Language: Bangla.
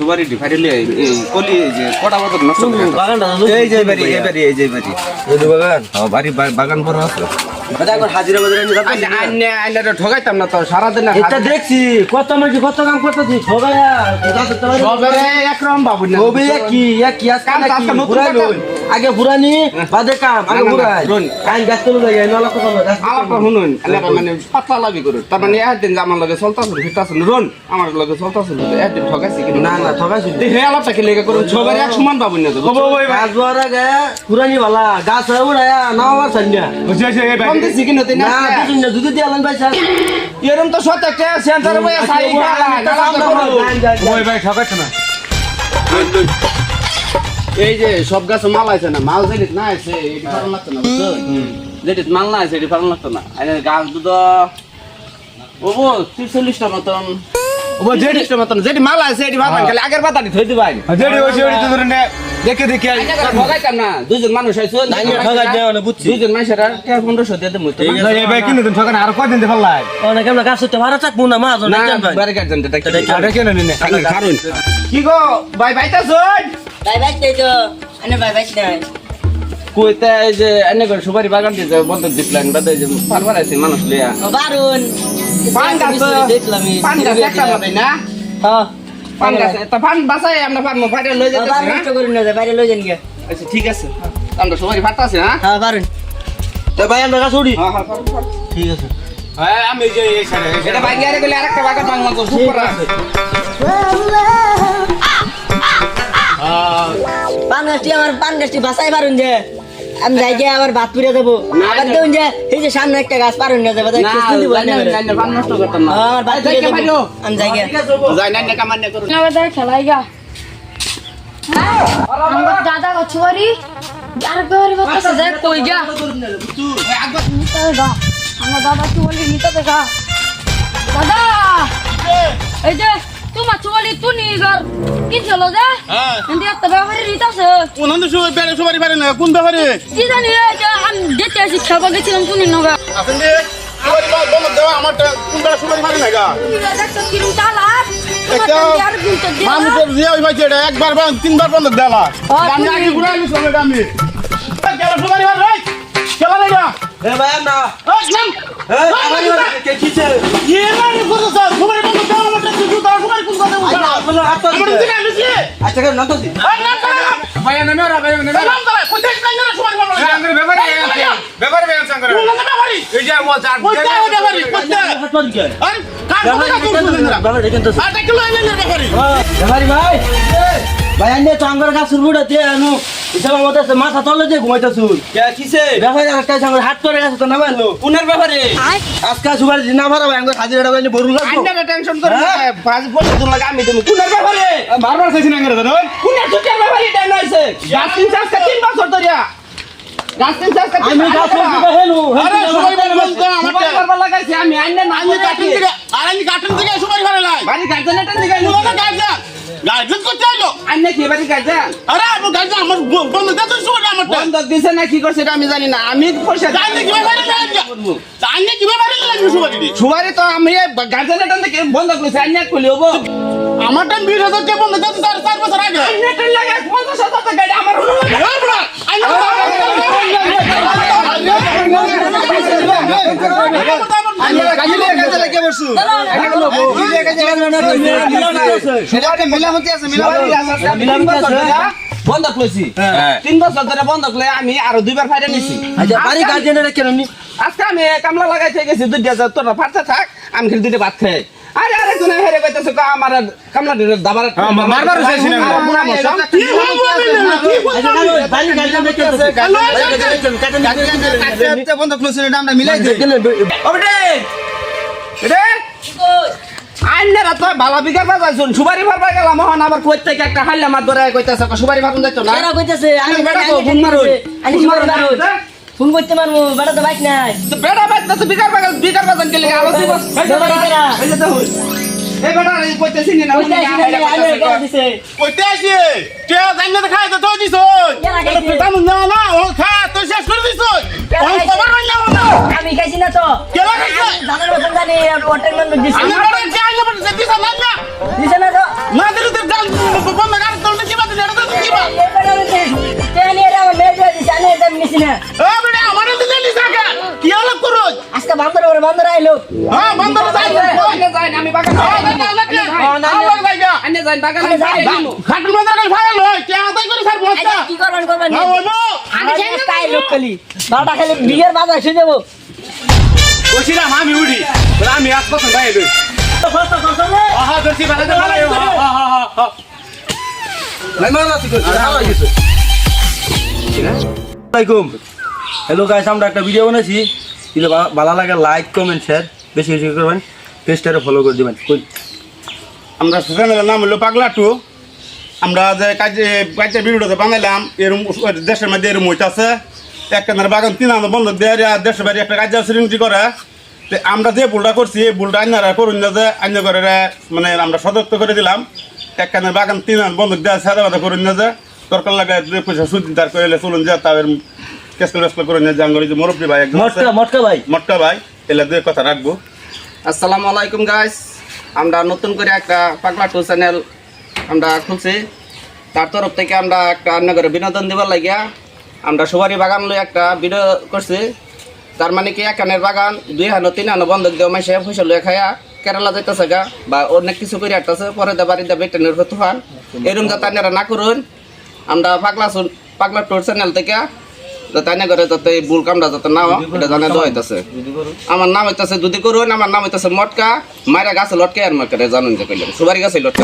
ডিভাইডে এই কলি যে কটা বছর নষ্ট এই যে বাড়ি এই বাড়ি এই যে বাড়ি বাগান। ও বাড়ি বাগান বড় আছে। ঠগাইতাম না তো সারাদিন এটা দেখছি কত মাঝে কত কাম করতেছি একরকম বাবু কবে কি কি আগে পুরানি বাদে কাম আগে রুন। কাইন গাছ তুলে যায় নলা কথা আলাপটা শুনুন মানে পাতলা লাভি করুন। তার মানে একদিন আমার লগে চলতাছিল ফিরতাছিল রোন আমার লগে চলতাছিল একদিন ঠগাইছি কিন্তু না না ঠকাইছি হে আলাপটা কি লেগে করুন? সবের এক সমান পাবো না তো গাছ বড় আগে পুরানি বালা গাছ উড়ায়া নাও আমার সান্যা কম দিছি কিন্তু তুই না না দুদিন না দুদিন দিয়ে আলান পাইছা এরম তো একটা সেন্টার সাই। ওই ভাই না। এই যে সব গাছ মাল আছে না মাল যেটি না আছে এটি ভালো লাগতো না বুঝছ? যেটি মাল না আছে এটি ভালো লাগতো না। গাছ দুটো ওবো তিরচল্লিশটা মতন। ওবো যেটিটা মতন যেটি মাল আছে এটি ভালো খালি আগের পাতাটি থই দিবাই। যেটি ধরে নে দেখে দেখে আই। ঠগাইতাম না। দুজন মানুষ আইছো ঠকাই দেওয়া না বুঝছি। দুজন মানুষের পনেরোশো দিয়ে দেবো তো না, এই ভাই কিনে দেন ঠকান আর কয়দিন দে ফেললাই অনেক আমরা গাছ হতে ভাড়া চাকবো না মা না জন বাড়ি গার্জেন আরে কেন নিনে খারুন। কি গো ভাই বাইতাছুন বাই বাই তেজ আনে বাই বাই কইতে যে এনে করে সুপারি বাগান দিয়ে বন্ধ দিছিলেন বাদে যে ফারবার আছে মানুষ লিয়া বারুন। পান গাছ দেখলাম পান গাছ একটা মতই না? হ্যাঁ। পান গাছ। তা পান বাসায় আমরা পান ফাটে লই যেতে বারুন নষ্ট করে না বাইরে লই যান গে আচ্ছা ঠিক আছে। আমরা ফাটাছে হ্যাঁ? হ্যাঁ বারুন তো ভাই আমরা গাছ উড়ি হ্যাঁ হ্যাঁ। ঠিক আছে। হ্যাঁ আমি যে এই সাইডে এটা বাইরে আরে গেলে আরেকটা বাগান বাংলা তো সুপার আছে। পান গাছটি আমার পান গাছটি বাসাই পারুন যে। আমি যাই গিয়ে আবার ভাত পুড়ে দেবো। আবার দেখুন যে এই যে সামনে একটা গাছ পারুন না যাবে। না জানি না না পান নষ্ট করতাম না। আমার পুড়ে দেবো। আমি যাই গিয়ে খেলাই গা। দাদা গা। দাদা! এই যে তোমার চুয়ালি তুই গর কি চলো যে। কিন্তু একটা ব্যাপারে নিতেছে কোন সময় বেড়ে সবারই পারে না কোন ব্যাপারে? কি জানি এই যে আমি যেতে আসি খেলবা গেছিলাম তুমি নগা আসেন যে সবারই বা বন্ধ দেওয়া আমার কোন বেড়ে সবারই পারে না গা। তুমি দেখছ কিরম চালাক একটা আর গুলতে দিয়ে মানুষের যে ওই ভাই এটা একবার তিনবার বন্ধ দেওয়া। আমি আগে ঘুরে আমি সঙ্গে আমি। গেল সবারই ভাই চলা না এ ভাই আমরা এই নাম এ আমার কে কিছে ইয়ে মানে করতে স্যার সবারই বন্ধ দেওয়া আমার কাছে জুতা সবারই কোন কথা বলছো আপনার হাত আমার দিকে আমি কি আচ্ছা কেন নাম তো দি এই নাম তারা ভাই নেমে রা ভাই নেমে রা নাম তারা কোথায় যাই না সবারই পারে না আঙ্গুর ব্যাপারে ব্যাপারে বেন সঙ্গে কোন ব্যাপারে এই যে ও চার কোথায় ওই ব্যাপারে কোথায় হাত আরে কার কথা করছিস না বাবা দেখেন তো আটা কিলো এনে ব্যাপারে ভাই ভাই ভাই আন্নে তো আমার গাছ উড়ে দিয়ে আনু হিসাব আমাদের মাথা তলে দিয়ে ঘুমাইতাছু। কে কিসে? ব্যাপারে একটা সঙ্গে হাত করে গেছে তো না ভালো কোনের ব্যাপারে? আজকে সুবার না ভাই আমার হাজিরা বাইনে বড় লাগবো। আইনা টেনশন করে পাঁচ বছর ধরে লাগে আমি তুমি কোনের ব্যাপারে? বারবার চাইছি না করে ধরুন কোনের সুটের ব্যাপারে এটা নইছে গাছ তিন চাষ তিন বছর ধরিয়া। গাছ তিন চাষ আমি গাছ উড়ে হেলু আরে সবাই বলে বলতো আমার সুপারি লাগাইছি আমি আইনা না আমি কাটন থেকে আর আমি কাটন থেকে সবাই ভালো লাগে বাড়ি গার্জেন এটা দিকে না গার্জেন গার্জেন করতে আইলো আইনা কি বাড়ি গার্জেন আরে আমি গার্জেন আমার বন্ধ দাদা সবাই আমার বন্ধ দিছে না কি করছে এটা আমি জানি না। আমি পয়সা জানি কি ব্যাপারে জানি কি ব্যাপারে লাগবে সবাই সুবারি তো আমি গার্জেন এটা থেকে বন্ধ করেছি আইনা খুলি হব। আমার বিশ হাজার টাকা বন্ধ দাদা তার চার বছর আগে। লাগে পঞ্চাশ হাজার টাকা এটা আমার হলো না। এই বুড়া, আইনা বন্ধ করেছি তিন বছর ধরে বন্ধ করে আমি আরও দুইবার ফাইডে নিছি আচ্ছা বাড়ি গার্জেনরা কেন নি আজকে আমি কামলা লাগাইতে গেছি দুই হাজার তোরা ফাটতে থাক আমি খালি দুইটা ভাত খাই আরে আরে কোন হেরে কইতেছে কা আমার কামলা দিলে দাবার মারবার চাইছি না আমি। কি বলব না কি আচ্ছা বলব আমি? বাড়ি গার্জেনরা কেন বন্ধ করেছি আমরা মিলাই দিই ওবে রে আইনারা তো গেলাম আবার কই থেকে একটা হাইলা মার ধরে কইতাছে সুবারি ফারুন যাইতো না? এরা কইতাছে? আমি তো ফোন মারুন আমি ফোন মারুন। মারুন ফোন করতে মারবো বেটা তো বাইক নাই। তো বেটা না তো বিকার বাগান বিকার বাজান গেলে আলো দিব? বেটা বেটা। এই যে দেখুন এই বেটা এই কইতেছি না কইতে আসি না আমি কইতে আসি? কে জানি না খাই তো দিছ। না না ও খা তুই শেষ করে দিছ। ও খবর না আমি খাইছি না তো। কেলা খাইছে? ধানের মতন জানি দিছে। এ বেটা আমারে দিলে লিসা কে কি হলো করছ আজকে বান্দর ওরে বান্দর আইলো। হ্যাঁ বান্দর যাই যাই আমি বাগান হ্যাঁ, আমার যাই না আনে যাই বাগান খাটুল বান্দর কাল ফাইল হই কে আদাই করে স্যার বস্তা? কি করবেন হ্যাঁ, বিয়ের বাজার এসে যাব। বসিলাম আমি উঠি আমি আজ কথা আসসালামাইকুম হ্যালো গাইস আমরা একটা ভিডিও বানাইছি। যদি ভালো লাগে লাইক কমেন্ট শেয়ার বেশি বেশি করবেন। পেজটারে ফলো করে দিবেন। আমরা চ্যানেলের নাম হলো পাগলা টু। আমরা যে কাজে কাজের ভিডিওতে বানাইলাম, এরম দেশের মধ্যে এরম হইতাছে। একখানের বাগান, তিন আনো বন্ধ দেয় আর দেশের বাড়ি একটা কাজে সিরিঞ্জি করে। তো আমরা যে ভুলটা করছি, এই ভুলটা আইনারা করুন না যে, আইন করে মানে আমরা সতর্ক করে দিলাম। একখানের বাগান, তিন আন বন্ধ দেওয়া সাদা বাদা করুন না যে। দরকার লাগে দুই পয়সা সুদ তার করে চলুন যে তাদের কেসকেল বেসকেল করে নিয়ে জাঙ্গলি যে মুরব্বী ভাই। মটকা মটকা ভাই। মটকা ভাই এলে দুই কথা রাখব। আসসালামু আলাইকুম গাইস আমরা নতুন করে একটা পাগলা টু চ্যানেল আমরা খুলছি। তার তরফ থেকে আমরা একটা অন্য করে বিনোদন দেবার লাগিয়া আমরা সবারই বাগান লই একটা ভিডিও করছি। তার মানে কি একানের বাগান দুই হানো তিন হানো বন্ধক দেওয়া মাসে পয়সা লইয়া খায়া কেরালা যাইতেছে গা বা অনেক কিছু করে আসতেছে পরে দা বাড়িতে বেটেনের তুফান এরকম যাতে আপনারা না করুন আমরা পাগলা শুন- পাগলা টোর চ্যানেল থেকে যাতে না করে যাতে ভুল কামটা যাতে না হয়, এটা জানা দেওয়া হইতেছে। আমার নাম হইতেছে দুদি করুন আমার নাম হইতাছে মটকা। মায়েরা গাছে লটকে আর মার্কেটে জানুন যে কইলেন সুবারি গাছে লটকে